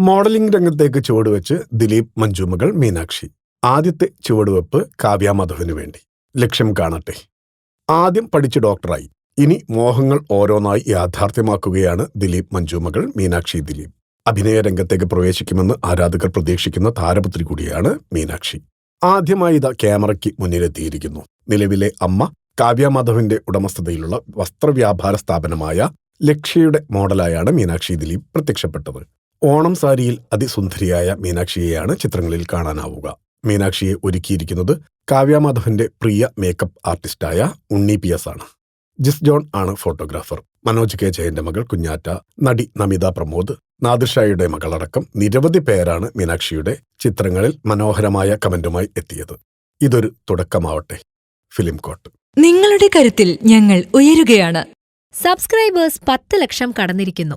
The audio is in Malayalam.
മോഡലിംഗ് രംഗത്തേക്ക് ചുവടുവെച്ച് ദിലീപ് മഞ്ജുമകൾ മീനാക്ഷി. ആദ്യത്തെ ചുവടുവെപ്പ് കാവ്യ മാധവന് വേണ്ടി. ലക്ഷ്യം കാണട്ടെ. ആദ്യം പഠിച്ച് ഡോക്ടറായി. ഇനി മോഹങ്ങൾ ഓരോന്നായി യാഥാർത്ഥ്യമാക്കുകയാണ് ദിലീപ് മഞ്ജുമകൾ മീനാക്ഷി ദിലീപ്. അഭിനയ രംഗത്തേക്ക് പ്രവേശിക്കുമെന്ന് ആരാധകർ പ്രതീക്ഷിക്കുന്ന താരപുത്രി കൂടിയാണ് മീനാക്ഷി. ആദ്യമായി ഇതാ ക്യാമറയ്ക്ക് മുന്നിലെത്തിയിരിക്കുന്നു. നിലവിലെ അമ്മ കാവ്യ മാധവന്റെ ഉടമസ്ഥതയിലുള്ള വസ്ത്രവ്യാപാര സ്ഥാപനമായ ലക്ഷ്യയുടെ മോഡലായാണ് മീനാക്ഷി ദിലീപ് പ്രത്യക്ഷപ്പെട്ടത്. ഓണം സാരിയിൽ അതിസുന്ദരിയായ മീനാക്ഷിയെയാണ് ചിത്രങ്ങളിൽ കാണാനാവുക. മീനാക്ഷിയെ ഒരുക്കിയിരിക്കുന്നത് കാവ്യാമാധവന്റെ പ്രിയ മേക്കപ്പ് ആർട്ടിസ്റ്റായ ഉണ്ണി പി എസ് ആണ് ജിസ് ജോൺ ആണ് ഫോട്ടോഗ്രാഫർ മനോജ് കെ ജയന്റെ മകൾ കുഞ്ഞാറ്റ നടി നമിത പ്രമോദ് നാദിർഷായുടെ മകളടക്കം നിരവധി പേരാണ് മീനാക്ഷിയുടെ ചിത്രങ്ങളിൽ മനോഹരമായ കമന്റുമായി എത്തിയത്. ഇതൊരു തുടക്കമാവട്ടെ. ഫിലിം കോട്ട്. നിങ്ങളുടെ കരുത്തിൽ ഞങ്ങൾ ഉയരുകയാണ്. സബ്സ്ക്രൈബേഴ്സ് പത്ത് ലക്ഷം കടന്നിരിക്കുന്നു.